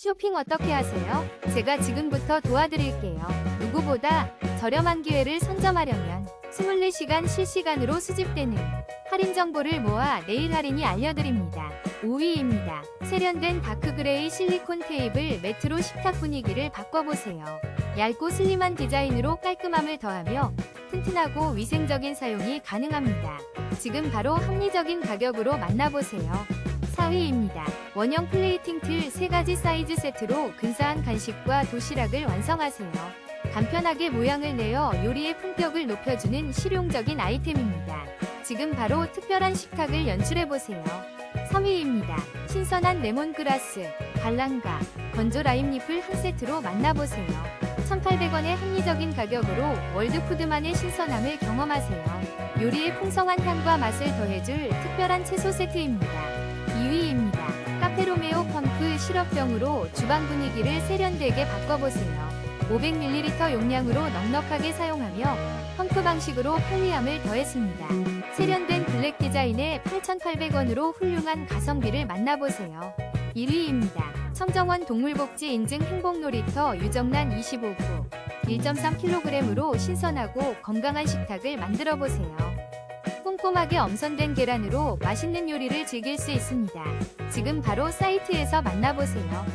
쇼핑 어떻게 하세요? 제가 지금부터 도와드릴게요. 누구보다 저렴한 기회를 선점하려면 24시간 실시간으로 수집되는 할인 정보를 모아 내일 할인이 알려드립니다. 5위입니다. 세련된 다크그레이 실리콘 테이블 매트로 식탁 분위기를 바꿔보세요. 얇고 슬림한 디자인으로 깔끔함을 더하며 튼튼하고 위생적인 사용이 가능합니다. 지금 바로 합리적인 가격으로 만나보세요. 4위입니다. 원형 플레이팅 틀 3가지 사이즈 세트로 근사한 간식과 도시락을 완성하세요. 간편하게 모양을 내어 요리의 품격을 높여주는 실용적인 아이템입니다. 지금 바로 특별한 식탁을 연출해보세요. 3위입니다. 신선한 레몬그라스, 발랑가, 건조 라임잎을 한 세트로 만나보세요. 1,800원의 합리적인 가격으로 월드푸드만의 신선함을 경험하세요. 요리의 풍성한 향과 맛을 더해줄 특별한 채소 세트입니다. 2위입니다. 카페로메오 펌프 시럽병으로 주방 분위기를 세련되게 바꿔보세요. 500ml 용량으로 넉넉하게 사용하며 펌프 방식으로 편리함을 더했습니다. 세련된 블랙 디자인의 8,800원으로 훌륭한 가성비를 만나보세요. 1위입니다. 청정원 동물복지 인증 행복놀이터 유정란 25구 1.3kg으로 신선하고 건강한 식탁을 만들어 보세요. 꼼꼼하게 엄선된 계란으로 맛있는 요리를 즐길 수 있습니다. 지금 바로 사이트에서 만나보세요.